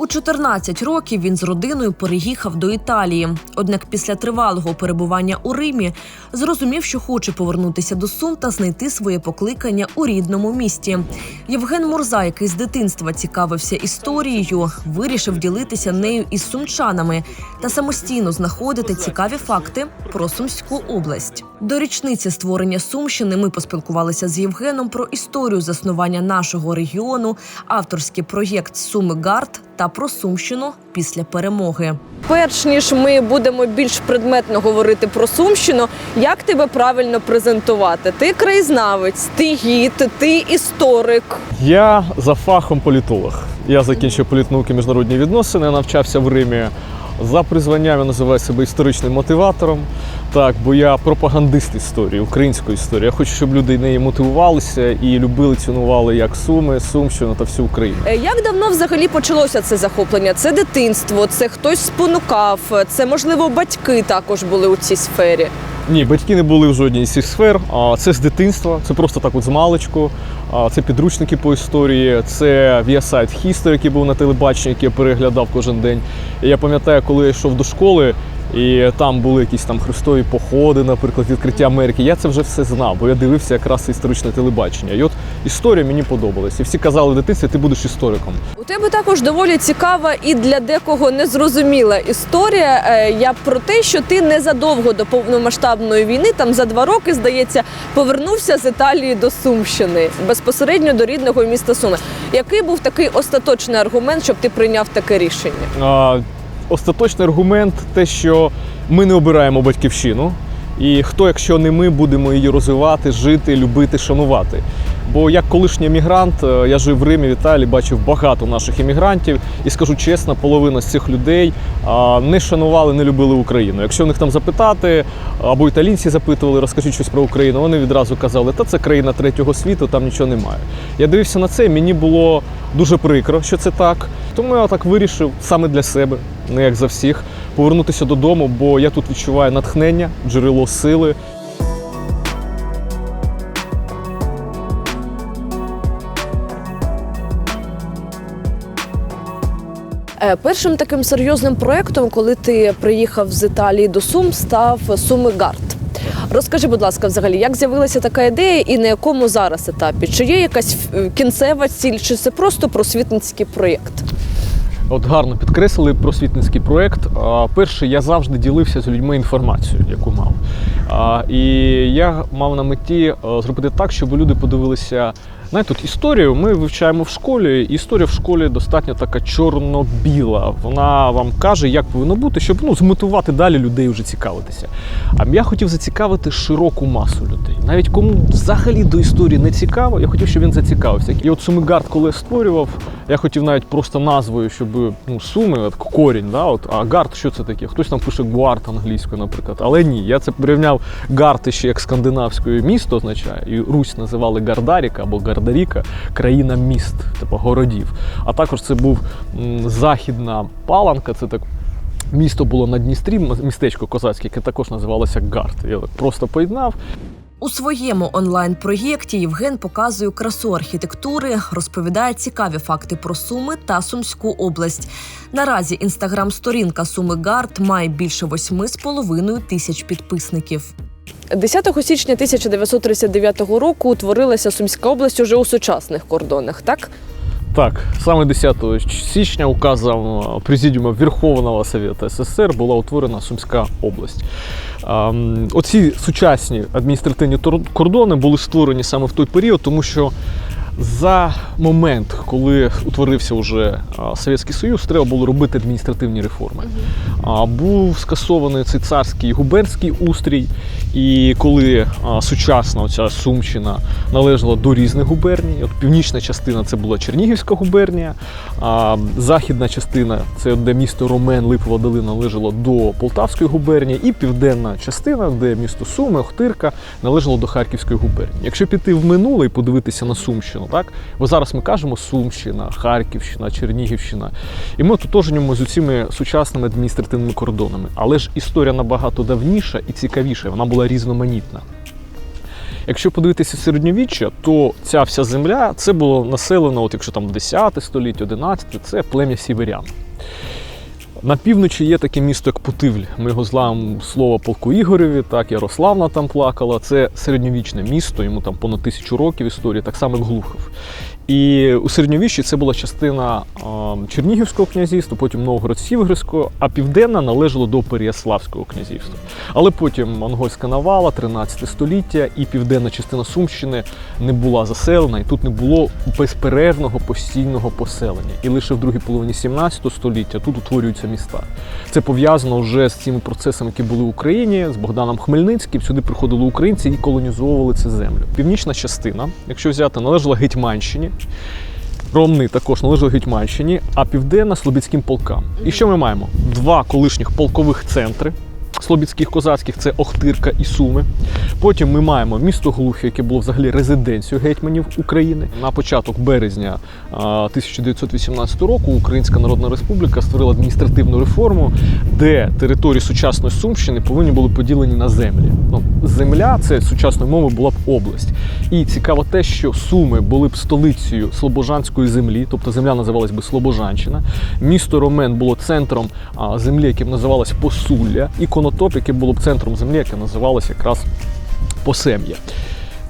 У 14 років він з родиною переїхав до Італії. Однак після тривалого перебування у Римі зрозумів, що хоче повернутися до Сум та знайти своє покликання у рідному місті. Євген Мурза, який з дитинства цікавився історією, вирішив ділитися нею із сумчанами та самостійно знаходити цікаві факти про Сумську область. До річниці створення Сумщини ми поспілкувалися з Євгеном про історію заснування нашого регіону, авторський проєкт Суми Гард та про Сумщину після перемоги. Перш ніж ми будемо більш предметно говорити про Сумщину, як тебе правильно презентувати? Ти краєзнавець, ти гід, ти історик. Я за фахом політолог. Я закінчив політнауки міжнародні відносини, навчався в Римі. За призванням я називаю себе історичним мотиватором. Так, бо я пропагандист історії, української історії. Я хочу, щоб люди неї мотивувалися і любили, цінували як Суми, Сумщину та всю Україну. Е, Як давно взагалі почалося це захоплення? Це дитинство, це хтось спонукав, це можливо батьки також були у цій сфері. Ні, батьки не були в жодній з цих сфер. Це з дитинства, це просто так от з маличку. Це підручники по історії, це Viasat History, який був на телебаченні, який я переглядав кожен день. І я пам'ятаю, коли я йшов до школи, і там були якісь там хрестові походи, наприклад, відкриття Америки. Я це вже все знав, бо я дивився якраз історичне телебачення. І от історія мені подобалась. І всі казали в дитинстві, ти будеш істориком. У тебе також доволі цікава і для декого незрозуміла історія. Е, Я про те, що ти незадовго до повномасштабної війни, там за два роки, здається, повернувся з Італії до Сумщини безпосередньо до рідного міста Суми. Який був такий остаточний аргумент, щоб ти прийняв таке рішення? А, остаточний аргумент те, що ми не обираємо батьківщину, і хто, якщо не ми, будемо її розвивати, жити, любити, шанувати. Бо як колишній емігрант, е, я жив в Римі, в Італії, бачив багато наших емігрантів, і скажу чесно, половина з цих людей не шанували, не любили Україну. Якщо в них там запитати, або італійці запитували, розкажіть щось про Україну, вони відразу казали, та це країна третього світу, там нічого немає. Я дивився на це, і мені було дуже прикро, що це так. Тому я так вирішив саме для себе, не як за всіх, повернутися додому, бо я тут відчуваю натхнення, джерело сили. Першим таким серйозним проєктом, коли ти приїхав з Італії до Сум, став Суми Гард. Розкажи, будь ласка, взагалі, як з'явилася така ідея і на якому зараз етапі? Чи є якась е, кінцева ціль, чи це просто просвітницький проєкт? От гарно підкреслили просвітницький проєкт. Перше, я завжди ділився з людьми інформацією, яку мав. І я мав на меті е, зробити так, щоб люди подивилися. Знаєте, тут історію ми вивчаємо в школі. Історія в школі достатньо така чорно-біла. Вона вам каже, як повинно бути, щоб ну, змотивувати далі людей вже цікавитися. А я хотів зацікавити широку масу людей. Навіть кому взагалі до історії не цікаво, я хотів, щоб він зацікавився. І от Сумигард, коли я створював, я хотів навіть просто назвою, щоб ну, суми, от корінь, да, от, а гард, що це таке? Хтось там пише гуард англійською, наприклад. Але ні, я це порівняв гард ще як скандинавською місто означає, і Русь називали Гардаріка або Гардаріка, країна міст, типу городів. А також це був західна паланка, це так. Місто було на Дністрі, містечко козацьке, яке також називалося Гард. Я так просто поєднав. У своєму онлайн-проєкті Євген показує красу архітектури, розповідає цікаві факти про Суми та Сумську область. Наразі інстаграм-сторінка Суми Гард має більше 8,5 тисяч підписників. 10 січня 1939 року утворилася Сумська область уже у сучасних кордонах, так? Так, саме 10 січня указом е, Президіума Верховного Совета СССР була утворена Сумська область. Ем, Оці сучасні адміністративні кордони були створені саме в той період, тому що за момент, коли утворився вже Совєтський Союз, треба було робити адміністративні реформи. А, Був скасований цей царський губернський устрій, і коли сучасна оця Сумщина належала до різних губерній, от північна частина це була Чернігівська губернія, а західна частина це де місто Ромен, Липова долина належало до Полтавської губернії, і південна частина, де місто Суми, Охтирка, належало до Харківської губернії. Якщо піти в минуле і подивитися на Сумщину, так бо зараз ми кажемо Сумщина, Харківщина, Чернігівщина, і ми ототожнюємо з усіми сучасними адміністративними кордонами. Але ж історія набагато давніша і цікавіша, вона була різноманітна. Якщо подивитися середньовіччя, то ця вся земля це було населено, от якщо там 10 століття, 11, це плем'я сіверян. На півночі є таке місто, як Путивль. Ми його знаємо слово полку Ігореві, так, Ярославна там плакала. Це середньовічне місто, йому там понад тисячу років історії, так само як Глухов. І у середньовіччі це була частина Чернігівського князівства, потім Новгород-Сіверського, а південна належала до Переяславського князівства. Але потім монгольська навала, 13 століття, і південна частина Сумщини не була заселена, і тут не було безперервного постійного поселення. І лише в другій половині 17 століття тут утворюються міста. Це пов'язано вже з цими процесами, які були в Україні, з Богданом Хмельницьким. Сюди приходили українці і колонізовували цю землю. Північна частина, якщо взяти, належала Гетьманщині. Ромни також належали Гетьманщині, а південна Слобідським полкам. І що ми маємо? Два колишніх полкових центри. Слобідських козацьких це Охтирка і Суми. Потім ми маємо місто Глухів, яке було взагалі резиденцією гетьманів України. На початок березня 1918 року Українська Народна Республіка створила адміністративну реформу, де території сучасної Сумщини повинні були поділені на землі. Ну, земля це сучасною мовою була б область. І цікаво те, що Суми були б столицею Слобожанської землі, тобто земля називалась би Слобожанщина. Місто Ромен було центром землі, яке б називалось Посулля, і Конотоп, яке було б центром землі, яке називалося якраз Посем'я.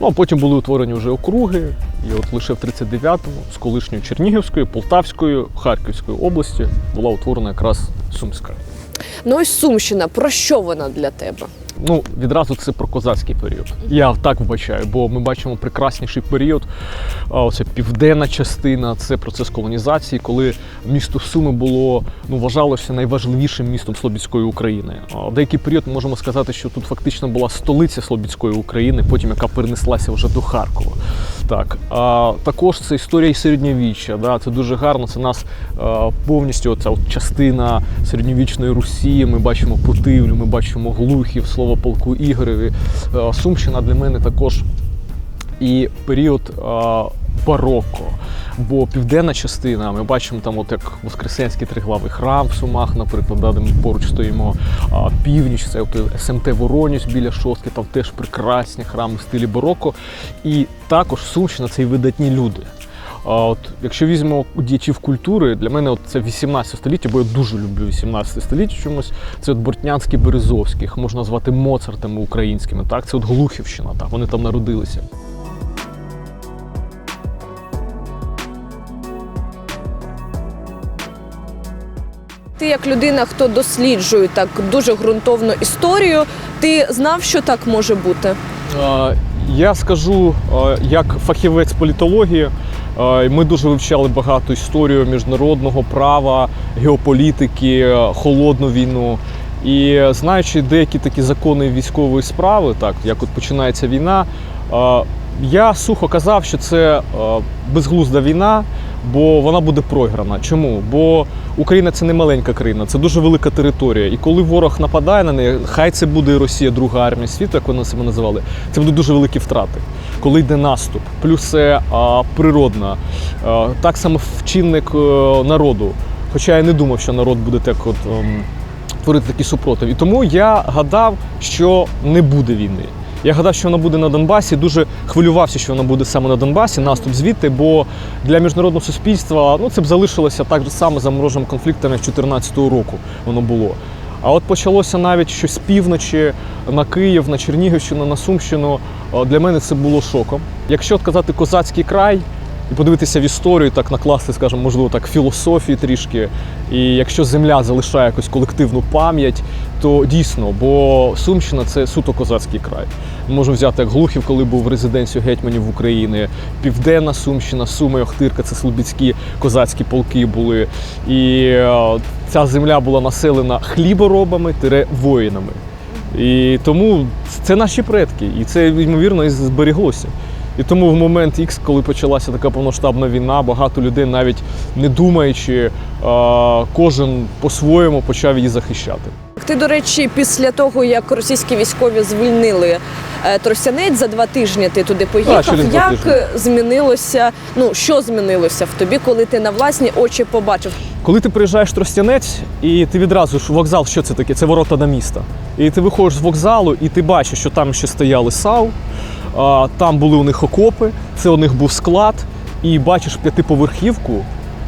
Ну, а потім були утворені вже округи, і от лише в 39-му з колишньої Чернігівської, Полтавської, Харківської області була утворена якраз Сумська. Ну ось Сумщина, про що вона для тебе? Ну, відразу це про козацький період. Я так вбачаю, бо ми бачимо прекрасніший період. Оце південна частина, це процес колонізації, коли місто Суми було ну вважалося найважливішим містом Слобідської України. В деякий період ми можемо сказати, що тут фактично була столиця Слобідської України, потім яка перенеслася вже до Харкова. Так а також це історія і середньовіччя. Да, це дуже гарно. Це нас повністю от частина середньовічної Русі. Ми бачимо Путивлю, ми бачимо Глухів, слово полку Ігореві. Сумщина для мене також і період бароко. Бо південна частина, ми бачимо там, от як Воскресенський триглавий храм в Сумах, наприклад, де ми поруч стоїмо. А північ, це от СМТ Воронюсь біля шостки, там теж прекрасні храми в стилі бароко. І також Сумщина це і видатні люди. А от якщо візьмемо діячів культури, для мене от це 18 століття, бо я дуже люблю 18 століття чомусь. Це от Бортнянський Березовський, їх можна назвати Моцартами українськими. Так, це от Глухівщина, так, вони там народилися. Ти як людина, хто досліджує так дуже ґрунтовно історію, ти знав, що так може бути? Я скажу, як фахівець політології, ми дуже вивчали багато історію міжнародного права, геополітики, е, холодну війну. І е, знаючи деякі такі закони військової справи, так як от починається війна, е, я сухо казав, що це е, безглузда війна, бо вона буде програна. Чому? Бо Україна це не маленька країна, це дуже велика територія. І коли ворог нападає на неї, хай це буде Росія, друга армія світу, як вони себе називали, це будуть дуже великі втрати. Коли йде наступ, плюс це а, природна, а, так само вчинник е, народу. Хоча я не думав, що народ буде так от. ем, Творити такий супротив. І тому я гадав, що не буде війни. Я гадав, що вона буде на Донбасі. Дуже хвилювався, що вона буде саме на Донбасі, наступ звідти, бо для міжнародного суспільства ну, це б залишилося так само замороженим конфліктами 2014 року воно було. А от почалося навіть щось з півночі на Київ, на Чернігівщину, на Сумщину. Для мене це було шоком. Якщо казати козацький край, і подивитися в історію, так накласти, скажімо, можливо, так філософії трішки. І якщо земля залишає якусь колективну пам'ять, то дійсно, бо Сумщина це суто козацький край. Ми можемо взяти як Глухів, коли був резиденцією гетьманів в Україні, Південна Сумщина, Суми, Охтирка, це слобідські козацькі полки були. І е, ця земля була населена хліборобами тире воїнами. І тому це наші предки, і це ймовірно і зберіглося. І тому в момент X, коли почалася така повноштабна війна, багато людей, навіть не думаючи, е, кожен по-своєму почав її захищати. Ти, до речі, після того, як російські військові звільнили е, Тростянець за два тижні, ти туди поїхав. два як змінилося? Ну що змінилося в тобі, коли ти на власні очі побачив? Коли ти приїжджаєш в Тростянець, і ти відразу ж вокзал, що це таке? Це ворота до міста. І ти виходиш з вокзалу, і ти бачиш, що там ще стояли САУ, А, Там були у них окопи, це у них був склад, і бачиш п'ятиповерхівку,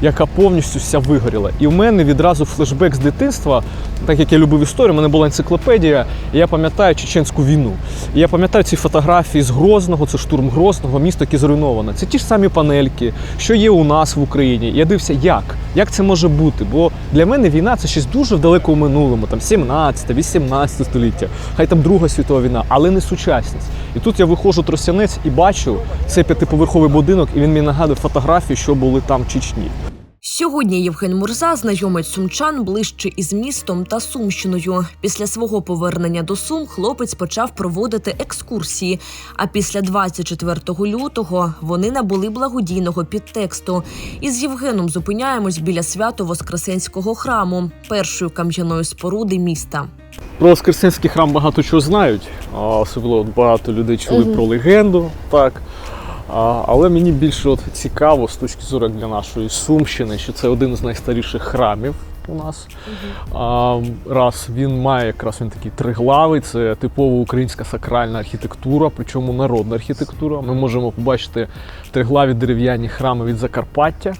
яка повністю вся вигоріла. І в мене відразу флешбек з дитинства, так як я любив історію, у мене була енциклопедія, і я пам'ятаю чеченську війну. І я пам'ятаю ці фотографії з Грозного, це штурм Грозного, місто, яке зруйноване. Це ті ж самі панельки, що є у нас в Україні. І я дивився, як? Як це може бути? Бо для мене війна це щось дуже в далекому минулому, там 17, 18 століття, хай там Друга світова війна, але не сучасність. І тут я виходжу тростянець і бачу цей п'ятиповерховий будинок, і він мені нагадує фотографії, що були там в Чечні. Сьогодні Євген Мурза знайомить сумчан ближче із містом та Сумщиною. Після свого повернення до Сум хлопець почав проводити екскурсії. А після 24 лютого вони набули благодійного підтексту. Із Євгеном зупиняємось біля свято-воскресенського храму, першої кам'яної споруди міста. Про Воскресенський храм багато чого знають, особливо багато людей чули Мгм. про легенду. Так. Але мені більше от цікаво з точки зору для нашої Сумщини, що це один з найстаріших храмів у нас. А, раз він має якраз він такий триглавий, це типова українська сакральна архітектура, причому народна архітектура. Ми можемо побачити триглаві дерев'яні храми від Закарпаття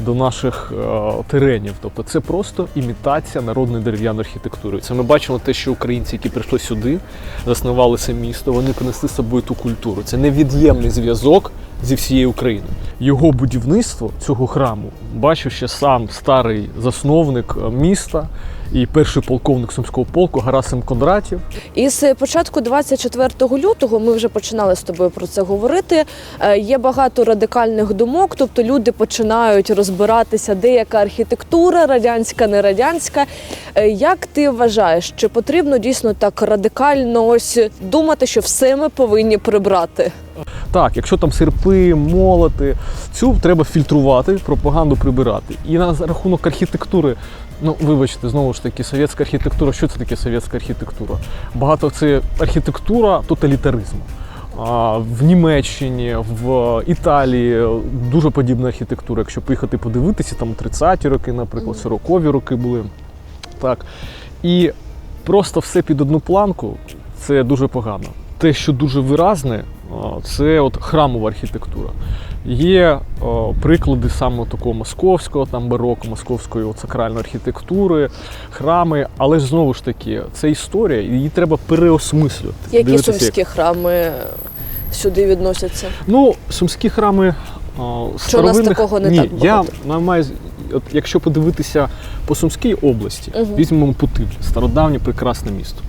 до наших е, теренів. Тобто це просто імітація народної дерев'яної архітектури. Це ми бачимо те, що українці, які прийшли сюди, заснували це місто, вони принесли з собою ту культуру. Це невід'ємний зв'язок зі всією Україною. Його будівництво цього храму бачив ще сам старий засновник е, міста і перший полковник сумського полку Гарасим Кондратів. І з початку 24 лютого ми вже починали з тобою про це говорити. Е, Є багато радикальних думок, тобто люди починають розбиратися, де яка архітектура, радянська, не радянська. Е, Як ти вважаєш, чи потрібно дійсно так радикально ось думати, що все ми повинні прибрати? Так, якщо там серпи, молоти, цю треба фільтрувати, пропаганду прибирати. І на рахунок архітектури, ну вибачте, знову ж таки, совєтська архітектура. Що це таке совєтська архітектура? Багато це архітектура тоталітаризму. В Німеччині, в Італії дуже подібна архітектура. Якщо поїхати подивитися, там 30-ті роки, наприклад, 40-ві роки були. Так. І просто все під одну планку це дуже погано. Те, що дуже виразне, це от храмова архітектура. Є о, приклади саме такого московського, там бароко, московської от, сакральної архітектури, храми, але ж знову ж таки, це історія, її треба переосмислювати. Які Дивитися, як- сумські храми сюди відносяться? Ну, сумські храми о, старовинних... такого не Ні, так я багато. на- маю, от, якщо подивитися по Сумській області, Мгм. візьмемо Путивль, стародавнє прекрасне місто.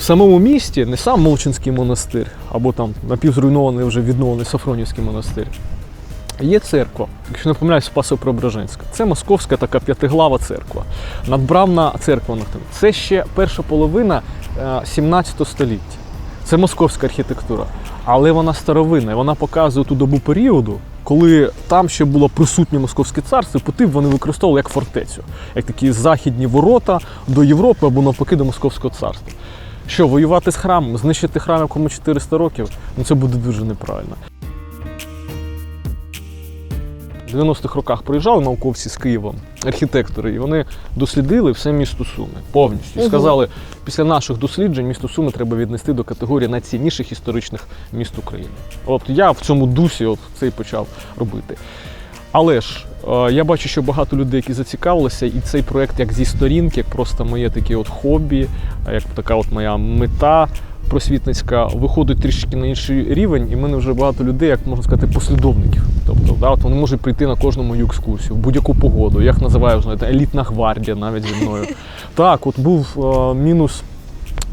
В самому місті не сам Молчинський монастир, або там напівзруйнований вже відновлений Софронівський монастир. Є церква, якщо не помиляюсь, Спасо-Преображенська. Це московська така п'ятиглава церква. Надбравна церква. Це ще перша половина е, 17 століття. Це московська архітектура. Але вона старовинна, вона показує ту добу періоду, коли там ще було присутнє московське царство, і Путив вони використовували як фортецю, як такі західні ворота до Європи або навпаки до Московського царства. Що, воювати з храмом, знищити храм, якому 400 років, ну це буде дуже неправильно. В 90-х роках приїжджали науковці з Києва, архітектори, і вони дослідили все місто Суми повністю. І сказали, після наших досліджень місто Суми треба віднести до категорії найцінніших історичних міст України. От я в цьому дусі от це і почав робити. Але ж е, я бачу, що багато людей, які зацікавилися, і цей проект як зі сторінки, як просто моє таке от хобі, як така от моя мета просвітницька, виходить трішки на інший рівень, і в мене вже багато людей, як можна сказати, послідовників. Тобто, да, от вони можуть прийти на кожну мою екскурсію в будь-яку погоду. Я їх називаю знаєте, елітна гвардія навіть зі мною. Так, от був е, мінус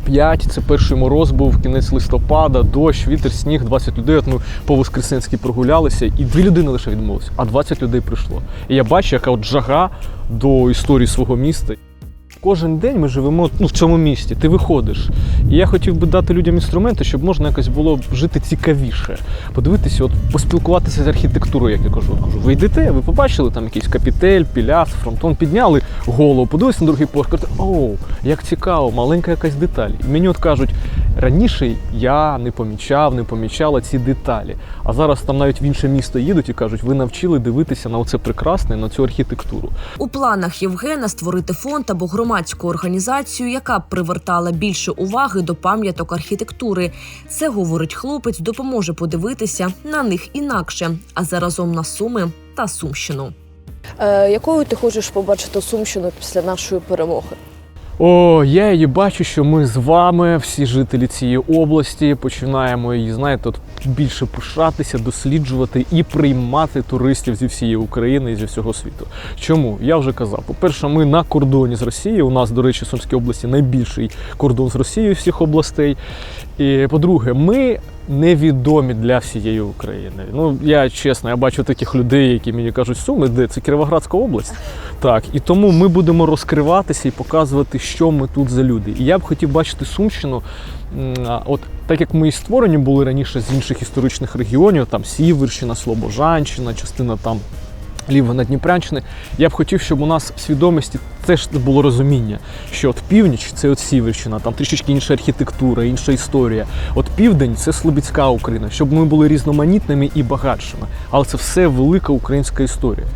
5, це перший мороз був кінець листопада, дощ, вітер, сніг, 20 людей. От ми по Воскресенській прогулялися, і дві людини лише відмовилися, а 20 людей прийшло. І я бачу, яка от жага до історії свого міста. Кожен день ми живемо ну, в цьому місті, ти виходиш. І я хотів би дати людям інструменти, щоб можна якось було жити цікавіше. Подивитися, от поспілкуватися з архітектурою, як я кажу. Кажу, ви йдете, ви побачили там якийсь капітель, піляс, фронтон, підняли голову, подивилися на другий поверх, кажете, оу, як цікаво, маленька якась деталь. І мені от кажуть, Раніше я не помічав, не помічала ці деталі. А зараз там навіть в інше місто їдуть і кажуть, ви навчили дивитися на оце прекрасне, на цю архітектуру. У планах Євгена створити фонд або громадську організацію, яка б привертала більше уваги до пам'яток архітектури. Це говорить хлопець, допоможе подивитися на них інакше, а заразом на суми та сумщину. Е, якою ти хочеш побачити Сумщину після нашої перемоги? О, я її бачу, що ми з вами, всі жителі цієї області, починаємо її, знаєте, от більше пишатися, досліджувати і приймати туристів зі всієї України і зі всього світу. Чому? Я вже казав. По-перше, ми на кордоні з Росією. У нас, до речі, в Сумській області найбільший кордон з Росією всіх областей. І по-друге, ми невідомі для всієї України. Ну, я чесно, я бачу таких людей, які мені кажуть, Суми, де це Кіровоградська область. Так, і тому ми будемо розкриватися і показувати, що ми тут за люди. І я б хотів бачити Сумщину, от так як ми і створені були раніше з інших історичних регіонів, там Сіверщина, Слобожанщина, частина там. Лівана Дніпрянщини, я б хотів, щоб у нас в свідомості теж було розуміння, що от північ це от Сіверщина, там трішечки інша архітектура, інша історія. От південь це Слобідська Україна, щоб ми були різноманітними і багатшими. Але це все велика українська історія.